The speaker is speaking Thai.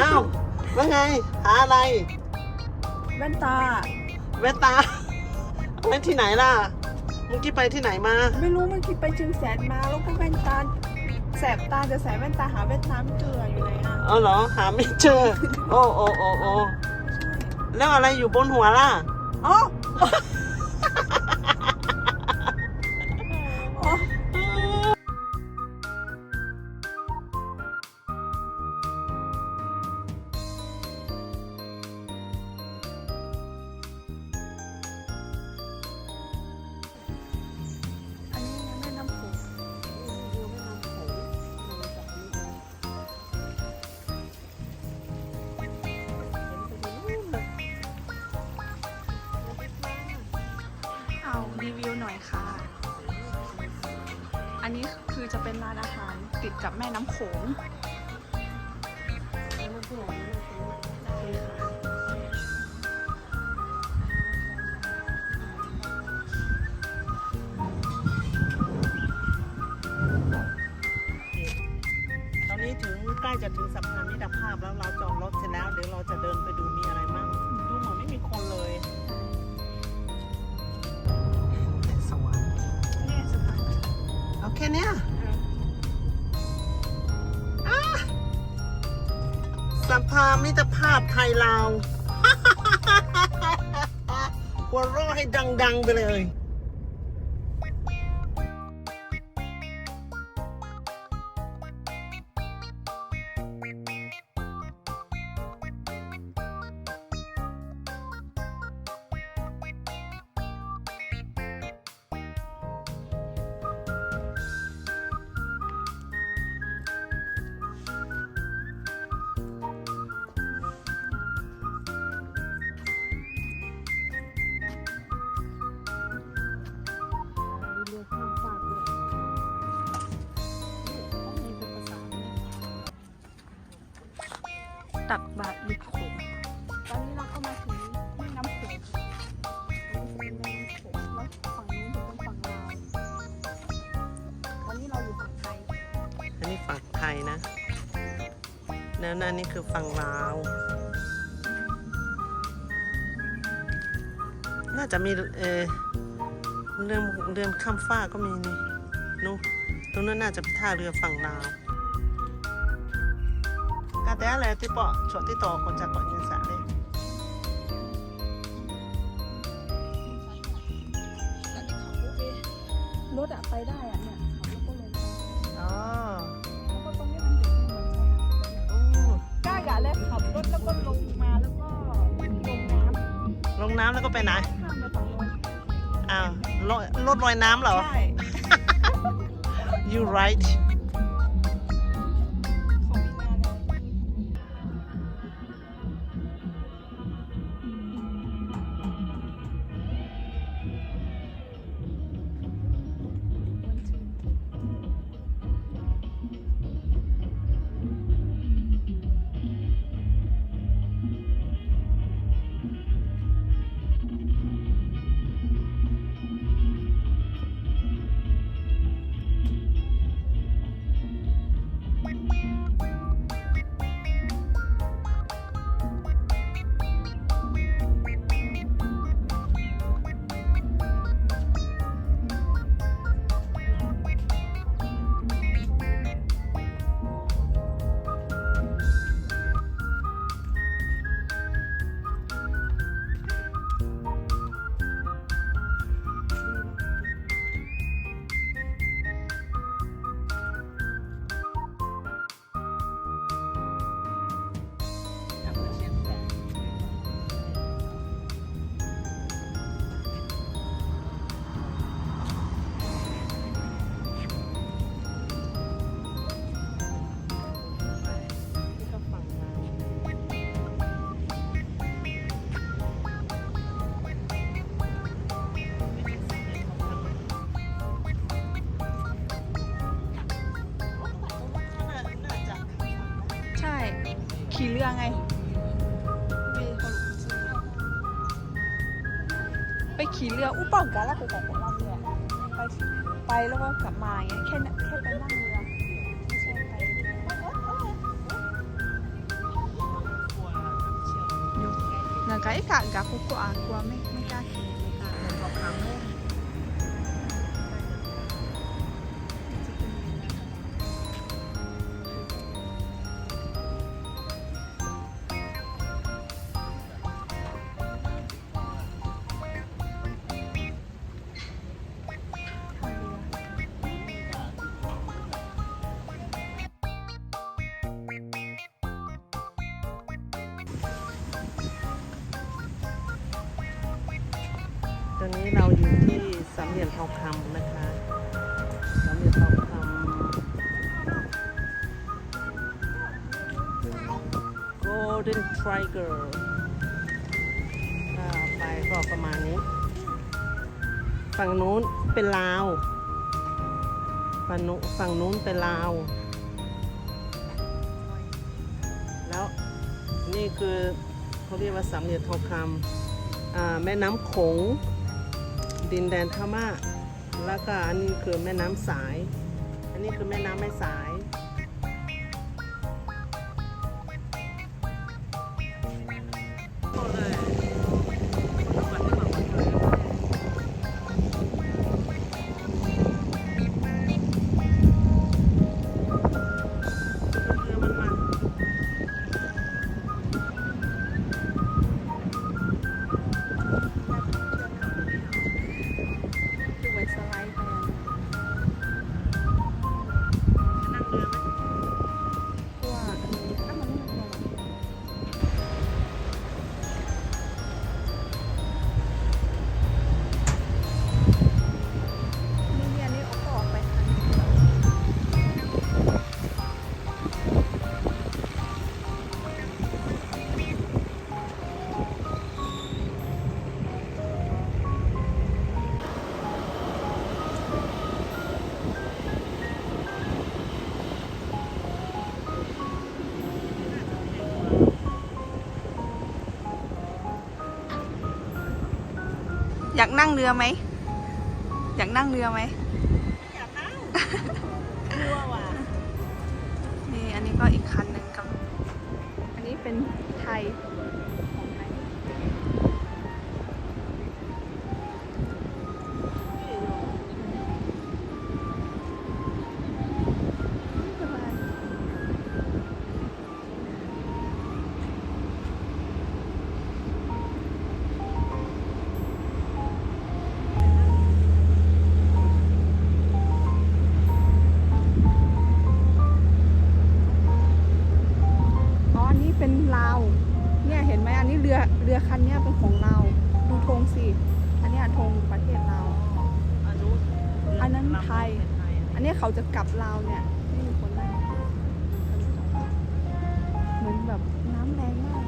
อ้าวว่าไง หาอะไร แว่นตา แว่นตาไปที่ไหนล่ะเมื่อกี้ไปที่ไหนมา ไม่รู้เมื่อกี้ไปเชียงแสนมาแล้วก็แว่นตาแสบตาจะใส่แว่นตาหาแว่นตาไม่เจออยู่ไหนอะเอาเหรอ หาไม่เจอ โอ้โอ้โอ้โอ้แล้วอะไรอยู่บนหัวล่ะ อ๋ออ๋อ น่อยค่ะ อันนี้คือจะเป็นร้านอาหารติดกับแม่น้ำโขง มิตรภาพไทยลาว หัวเราะให้ดัง ๆ ไปเลย ตักบาตรลิบโขงตอนนี้เราก็มาถึงแม่น้ำโขงแม่น้ำโขงแล้วฝั่งนี้จะเป็นฝั่งลาวตอนนี้เราอยู่ฝั่งไทยอันนี้ฝั่งไทยนะ แล้วนั่นนี่คือฝั่งลาว น่าจะมีเออเรือเรือข้ามฟ้ากก็มีนี่นู้นตรงนั้นน่าจะเป็นท่าเรือฝั่งลาว กาแต่อะไรที่ปอชดที่ต่อคนจากเกาะยินสาเลยรถอะไปได้อะเนี่ยขับแล้วก็ลงไปอ๋อแล้วก็ตรงนี้มันเป็นเหมือนชายหาดโอ้กล้ากะแล้วขับรถแล้วก็ลงมาแล้วก็ลงน้ำลงน้ำแล้วก็ไปไหนข้ามไปฝั่งโน้นอ้าวรถรถลอยน้ำเหรอ ใช่ you right ไง ไปขี่เรืออุ้ป่องกันแล้วไปแต่ไปนั่งเรือไปไปแล้วก็กลับมาอย่างเงี้ยแค่แค่ไปนั่งเรือหนัไก่ใช่ไปなんか絵かがここあこはめめかきめか。 ตอนนี้เราอยู่ที่สามเหลี่ยมทองคำนะคะสามเหลี่ยมทองคำ Golden Tiger อ่าไปก็ประมาณนี้ ฝั่งนู้นเป็นลาว ฝั่งนู้นฝั่งนู้นเป็นลาว แล้วนี่คือเขาเรียกว่าสามเหลี่ยมทองคำแม่น้ำโขง ดินแดนพม่าแล้วก็อันนี้คือแม่น้ำสาย อันนี้คือแม่น้ำแม่สาย อยากนั่งเรือไหม อยากนั่งเรือไหมอยากนั่งกลัวว่ะนี่อันนี้ก็อีกคันหนึ่งกับ อันนี้เป็นไทย อันนี้เรือเรือคันนี้เป็นของเราดูธงสิอันนี้ธงประเทศเรา อันนั้นไทย อันนี้เขาจะกลับเราเนี่ยไม่มีคนนั่งเหมือนแบบน้ำแรงมาก